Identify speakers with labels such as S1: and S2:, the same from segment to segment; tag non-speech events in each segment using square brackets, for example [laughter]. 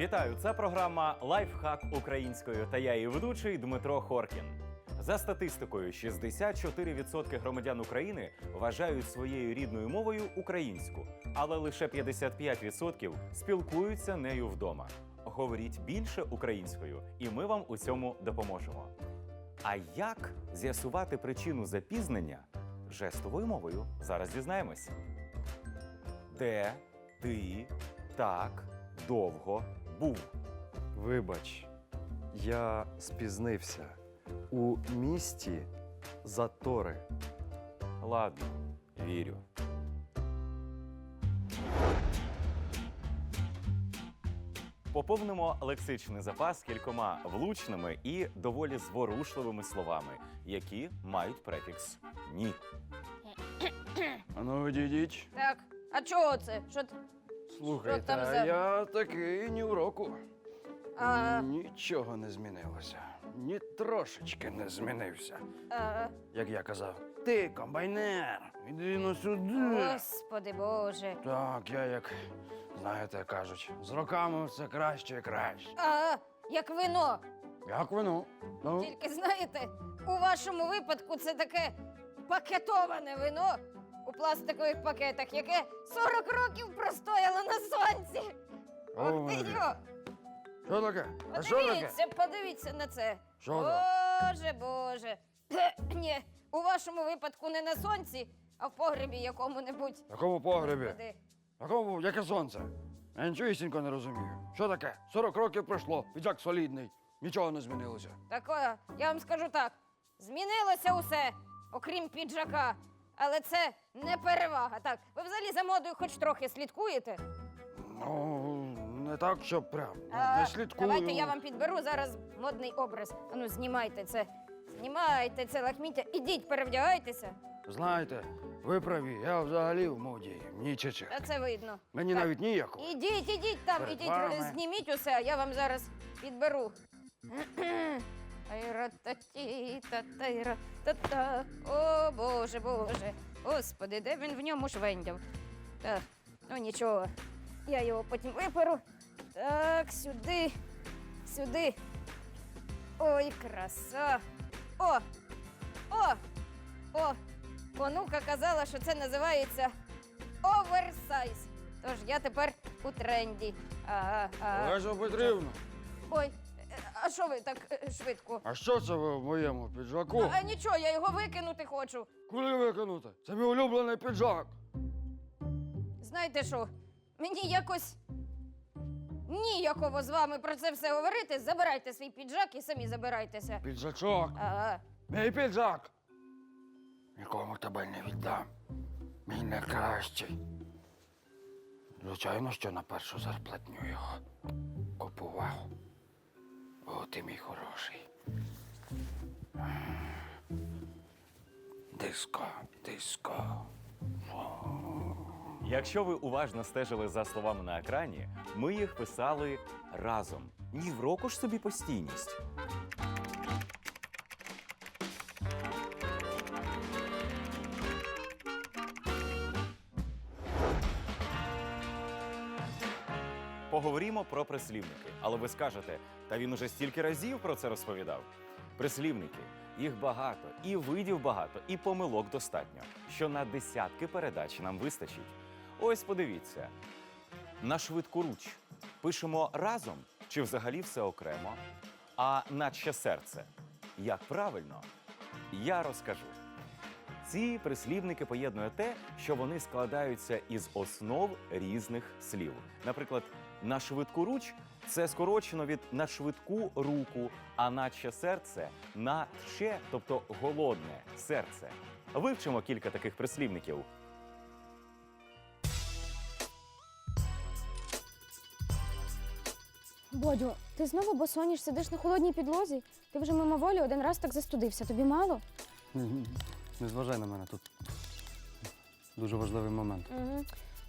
S1: Вітаю! Це програма Лайфхак українською та я її ведучий Дмитро Хоркін. За статистикою, 64% громадян України вважають своєю рідною мовою українську, але лише 55% спілкуються нею вдома. Говоріть більше українською, і ми вам у цьому допоможемо. А як з'ясувати причину запізнення жестовою мовою? Зараз дізнаємось. Де ти так довго був?
S2: Вибач, я спізнився. У місті затори.
S1: Ладно, вірю. Поповнимо лексичний запас кількома влучними і доволі зворушливими словами, які мають префікс ні. [coughs]
S2: А ну відійдіть.
S3: Так, а чого це? Що ти?
S2: Слухайте,
S3: там
S2: а я такий ні в року.
S3: А,
S2: Нічого не змінилося. Ні трошечки не змінився.
S3: а,
S2: Як я казав, ти комбайнер, іди ну сюди.
S3: господи Боже.
S2: Так, я як, знаєте, кажуть, з роками все краще і краще.
S3: А, як вино.
S2: Як воно? Ну,
S3: Тільки знаєте, у вашому випадку це таке пакетоване вино у пластикових пакетах, яке 40 років простояло на сонці. Ох ти
S2: Марія.
S3: йо!
S2: що таке? А що таке?
S3: Подивіться, подивіться на це.
S2: Що?
S3: Боже, Боже. [clears throat] Ні, у вашому випадку не на сонці, а в погребі якому-небудь.
S2: В якому погребі? Якому, яке сонце? Я нічогісінько не розумію. Що таке? 40 років пройшло, піджак солідний, нічого не змінилося.
S3: Так, о, я вам скажу так: змінилося усе, окрім піджака. Але це не перевага. Так, ви взагалі за модою хоч трохи слідкуєте?
S2: Ну, не так, щоб прям. ну,
S3: А,
S2: не слідкую.
S3: Давайте я вам підберу зараз модний образ. Ану, знімайте це. Знімайте це лахміття. Ідіть, перевдягайтеся.
S2: Знаєте, ви праві, я взагалі в моді нічиче.
S3: Та це видно.
S2: Мені
S3: Так,
S2: навіть ніякого.
S3: Ідіть, ідіть там,
S2: Перед
S3: ідіть,
S2: вами.
S3: зніміть усе, а я вам зараз підберу. Айра-та-ті-та-та-ра-та-та. О, Боже, Боже. Господи, де він в ньому швендяв? Так, ну нічого. Я його потім виперу. Так, сюди, сюди. Ой, краса. О! О! О! Онука казала, що це називається оверсайз. Тож я тепер у тренді. Ага, ага.
S2: Олеся Петрівна,
S3: Ой, а що ви так е, швидко?
S2: а що це ви в моєму піджаку?
S3: А нічого, я його викинути хочу.
S2: Куди викинути? Це мій улюблений піджак.
S3: Знаєте що? Мені якось ніяково з вами про це все говорити. Забирайте свій піджак і самі забирайтеся.
S2: Піджачок.
S3: Ага.
S2: Мій піджак. Нікому тебе не віддам. Мій найкращий. Звичайно, що на першу зарплатню його купував. Ти мій хороший. Диско, диско.
S1: Якщо ви уважно стежили за словами на екрані, ми їх писали разом. Ні в року ж собі постійність. Поговоримо про прислівники. Але ви скажете, та він уже стільки разів про це розповідав. Прислівники, їх багато, і видів багато, і помилок достатньо, що на десятки передач нам вистачить. Ось подивіться. На швидкоруч пишемо разом чи взагалі все окремо, а наче серце. Як правильно? Я розкажу. Ці прислівники поєднує те, що вони складаються із основ різних слів. Наприклад, на швидку руч це скорочено від на швидку руку, а наче серце на ще, тобто голодне серце. Вивчимо кілька таких прислівників.
S4: Бодю, ти знову босоніж сидиш на холодній підлозі? Ти вже мимоволі один раз так застудився. Тобі мало?
S2: Не зважай на мене тут. Дуже важливий момент.
S4: Угу.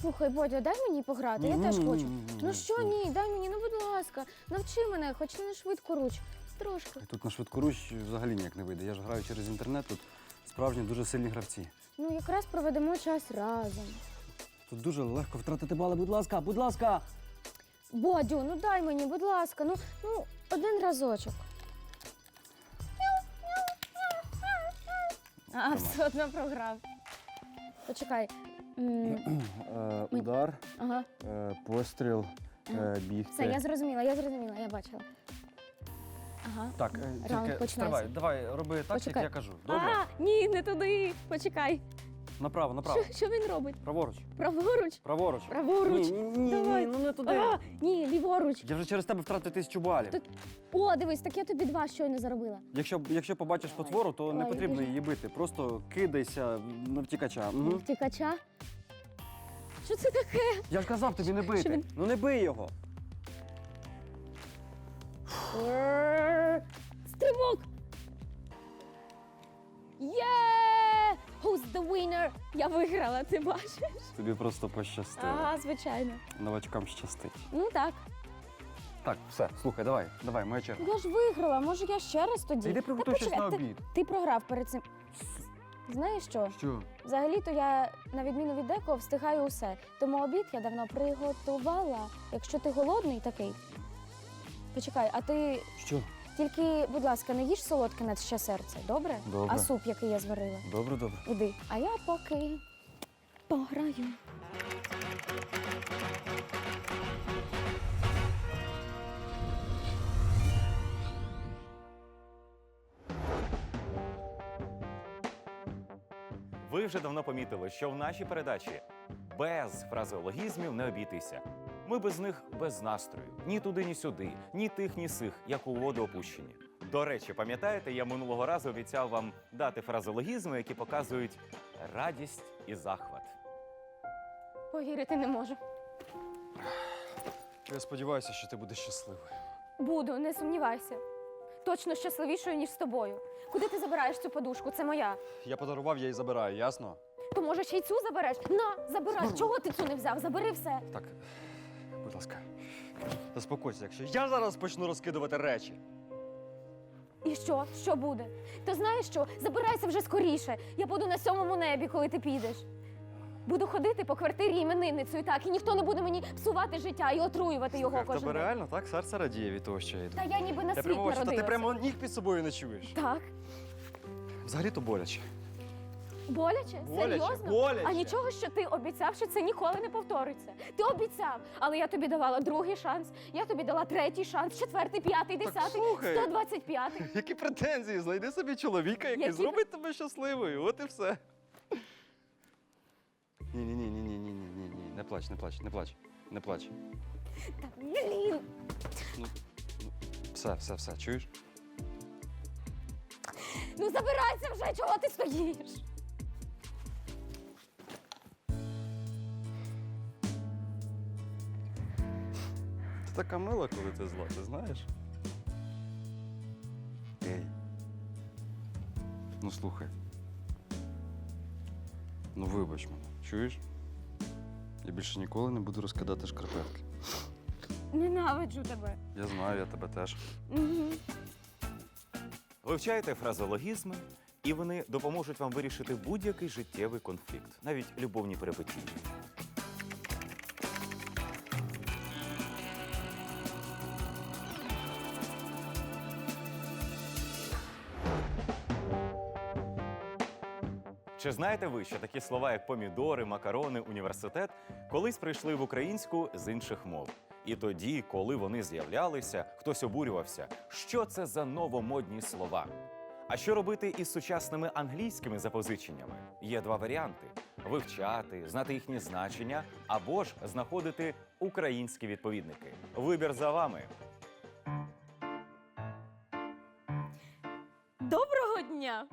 S4: Слухай, Бодю, дай мені пограти, я теж хочу. Ну що ні, дай мені, ну будь ласка, навчи мене, хоч не швидко руч. Трошки.
S5: Тут на швидкоруч взагалі ніяк не вийде. Я ж граю через інтернет, тут справжні дуже сильні гравці.
S4: Ну якраз проведемо час разом.
S5: Тут дуже легко втратити бали. Будь ласка, будь ласка!
S4: Бодю, ну дай мені, будь ласка, ну, ну один разочок. А, все одно програв. Почекай.
S5: Е, удар,
S4: Ага,
S5: е, постріл, е, бігти.
S4: все, я зрозуміла, я зрозуміла, я бачила. Ага.
S5: Так, е,
S4: Раунд
S5: тільки
S4: починається.
S5: стривай, давай, роби так,
S4: Почекай.
S5: як я кажу. Добре?
S4: А, ні, не туди. Почекай.
S5: Направо, направо.
S4: Що, що він робить?
S5: Праворуч.
S4: Праворуч?
S5: Праворуч.
S4: Праворуч.
S5: Ні, ні, ні,
S4: Давай.
S5: ні, ну не туди.
S4: А, ні, ліворуч.
S5: Я вже через тебе втратив тисячу балів.
S4: Тут- О, дивись, так я тобі два щойно заробила.
S5: Якщо, якщо побачиш потвору, то не потрібно
S4: біжи.
S5: її бити. Просто кидайся на втікача. Угу.
S4: Втікача. Що це таке?
S5: Я ж казав тобі не бити.
S4: він-
S5: Ну не бий його.
S4: Стрибок! Є! Who's the winner? Я виграла, ти бачиш?
S5: Тобі просто пощастило.
S4: Ага, звичайно.
S5: Новачкам щастить.
S4: Ну так.
S5: Так, все, слухай, давай, давай, моя черга.
S4: Я ж виграла, може я ще раз тоді.
S5: Йди
S4: Та
S5: щось
S4: почекай,
S5: на
S4: ти- Ти програв перед цим. Знаєш що?
S5: Що?
S4: Взагалі-то я, на відміну від декого, встигаю усе. Тому обід я давно приготувала. Якщо ти голодний такий. Почекай, а ти
S5: Що?
S4: Тільки, будь ласка, не їж солодке на ще серце, добре?
S5: Добре.
S4: А суп, який я зварила.
S5: Добре, добре.
S4: Іди. А я поки пограю.
S1: Ви вже давно помітили, що в нашій передачі без фразеологізмів не обійтися. Ми без них без настрою. Ні туди, ні сюди, ні тих, ні сих, як у воду опущені. До речі, пам'ятаєте, я минулого разу обіцяв вам дати фразеологізми, які показують радість і захват.
S4: Повірити не можу.
S5: Я сподіваюся, що ти будеш щасливий.
S4: Буду, не сумнівайся. Точно щасливішою, ніж з тобою. Куди ти забираєш цю подушку? Це моя.
S5: Я подарував, я її забираю, ясно?
S4: То може ще й цю забереш? На, забирай. Чого ти цю не взяв? Забери все.
S5: Так, будь ласка, заспокойся, якщо я зараз почну розкидувати речі.
S4: І що? Що буде? Ти знаєш що? Забирайся вже скоріше. Я буду на сьомому небі, коли ти підеш. Буду ходити по квартирі іменинницею так, і ніхто не буде мені псувати життя і отруювати його
S5: Слухай, в
S4: кожен
S5: тебе
S4: день.
S5: реально так серце радіє від того, що я йду.
S4: Та я ніби на
S5: Я
S4: світ
S5: прямо бачу, та ти прямо ніг під собою не чуєш.
S4: Так.
S5: Взагалі-то боляче.
S4: Боляче?
S5: Боляче,
S4: Серйозно?
S5: боляче.
S4: А нічого, що ти обіцяв, що це ніколи не повториться. Ти обіцяв, але я тобі давала другий шанс, я тобі дала третій шанс, четвертий, п'ятий, десятий,
S5: слухай.
S4: 125. [laughs]
S5: Які претензії? Знайди собі чоловіка, який
S4: Які?
S5: зробить тебе щасливою. От і все. Ні, ні, ні, ні, ні, ні, ні, ні, ні. Не плач, не плач, не плач, не плач.
S4: Та блін.
S5: Все, все, все, чуєш?
S4: Ну забирайся вже, чого ти стоїш?
S5: Така мила, коли ти зла, ти знаєш? Ей. Ну слухай. Ну вибач мене, чуєш? Я більше ніколи не буду розкидати шкарпетки.
S4: Ненавиджу тебе.
S5: Я знаю, я тебе теж.
S4: Угу.
S1: Вивчайте фразеологізми, і вони допоможуть вам вирішити будь-який життєвий конфлікт, навіть любовні перипетії. Чи знаєте ви, що такі слова, як помідори, макарони, університет, колись прийшли в українську з інших мов? І тоді, коли вони з'являлися, хтось обурювався, що це за новомодні слова. А що робити із сучасними англійськими запозиченнями? Є два варіанти: вивчати, знати їхні значення або ж знаходити українські відповідники. Вибір за вами.
S6: Доброго дня!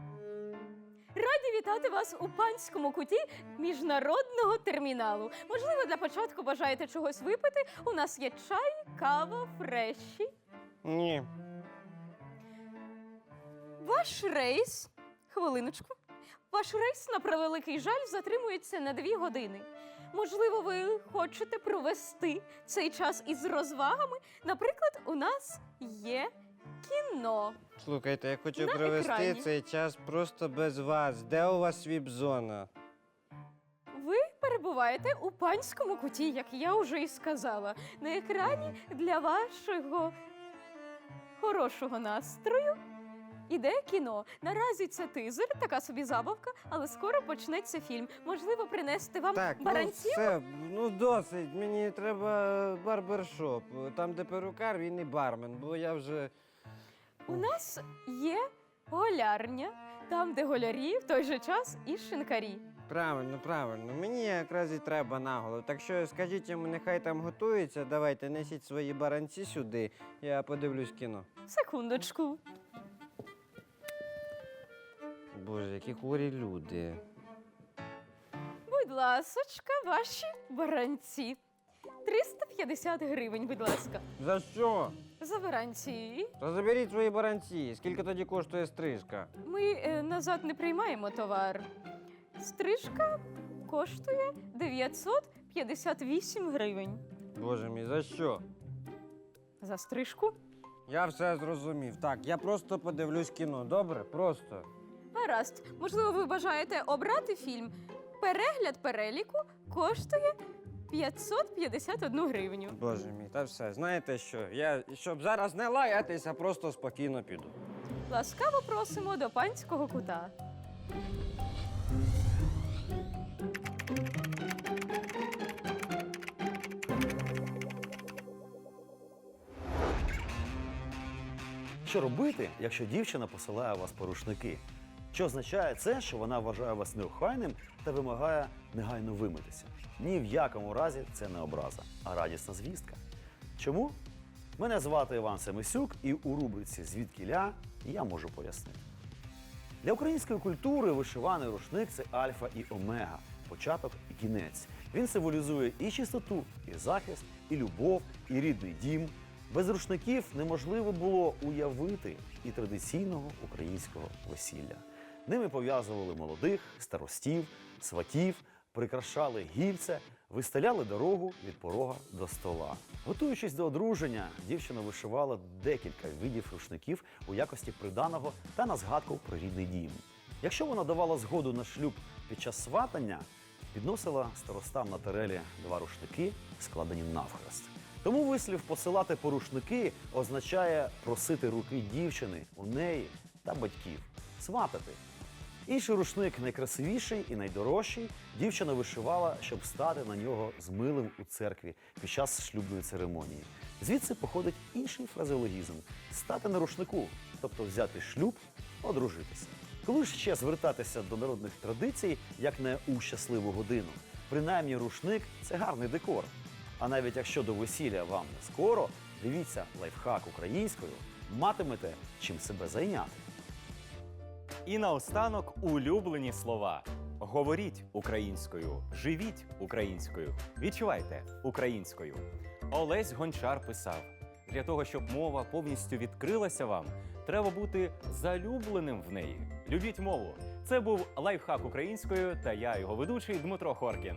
S6: Раді вітати вас у панському куті міжнародного терміналу. Можливо, для початку бажаєте чогось випити. У нас є чай, кава, фреші.
S2: Ні.
S6: Ваш рейс. Хвилиночку. Ваш рейс, на превеликий жаль, затримується на дві години. Можливо, ви хочете провести цей час із розвагами. Наприклад, у нас є кіно.
S7: Слухайте, я хочу
S6: На
S7: провести
S6: екрані.
S7: цей час просто без вас. Де у вас віп-зона?
S6: Ви перебуваєте у панському куті, як я вже і сказала. На екрані для вашого хорошого настрою іде кіно. Наразі це тизер, така собі забавка, але скоро почнеться фільм. Можливо, принести вам
S7: Так, ну
S6: баранців?
S7: все, ну досить. Мені треба барбершоп. Там, де перукар, він і бармен, бо я вже.
S6: У нас є голярня, там, де голярі, в той же час і шинкарі.
S7: Правильно, правильно. Мені якраз і треба наголо. Так що скажіть йому, нехай там готується. Давайте несіть свої баранці сюди. Я подивлюсь кіно.
S6: Секундочку.
S7: Боже, які хворі люди.
S6: Будь ласочка, ваші баранці. 350 гривень, будь ласка.
S7: За що?
S6: За баранці.
S7: То заберіть свої баранці. Скільки тоді коштує стрижка?
S6: Ми е, назад не приймаємо товар. Стрижка коштує 958 гривень.
S7: Боже мій, за що?
S6: За стрижку?
S7: Я все зрозумів. Так, я просто подивлюсь кіно. Добре? Просто.
S6: Гаразд. Можливо, ви бажаєте обрати фільм. Перегляд переліку коштує 551 гривню.
S7: Боже мій, та все. Знаєте що? Я щоб зараз не лаятися, просто спокійно піду.
S6: Ласкаво просимо до панського кута.
S8: Що робити, якщо дівчина посилає вас по рушники? Що означає це, що вона вважає вас неохайним та вимагає негайно вимитися? Ні в якому разі це не образа, а радісна звістка. Чому? Мене звати Іван Семисюк, і у рубриці Звідкіля я можу пояснити. Для української культури вишиваний рушник це альфа і омега, початок і кінець. Він символізує і чистоту, і захист, і любов, і рідний дім. Без рушників неможливо було уявити і традиційного українського весілля. Ними пов'язували молодих, старостів, сватів, прикрашали гільце, вистеляли дорогу від порога до стола. Готуючись до одруження, дівчина вишивала декілька видів рушників у якості приданого та на згадку про рідний дім. Якщо вона давала згоду на шлюб під час сватання, підносила старостам на терелі два рушники, складені навхрест. Тому вислів посилати по рушники означає просити руки дівчини у неї та батьків, сватати. Інший рушник найкрасивіший і найдорожчий дівчина вишивала, щоб стати на нього з милим у церкві під час шлюбної церемонії. Звідси походить інший фразеологізм стати на рушнику, тобто взяти шлюб, одружитися. Коли ж ще звертатися до народних традицій, як не у щасливу годину, принаймні рушник це гарний декор. А навіть якщо до весілля вам не скоро, дивіться лайфхак українською, матимете чим себе зайняти.
S1: І наостанок улюблені слова. Говоріть українською, живіть українською, відчувайте українською. Олесь Гончар писав: для того, щоб мова повністю відкрилася вам, треба бути залюбленим в неї. Любіть мову. Це був лайфхак українською та я, його ведучий Дмитро Хоркін.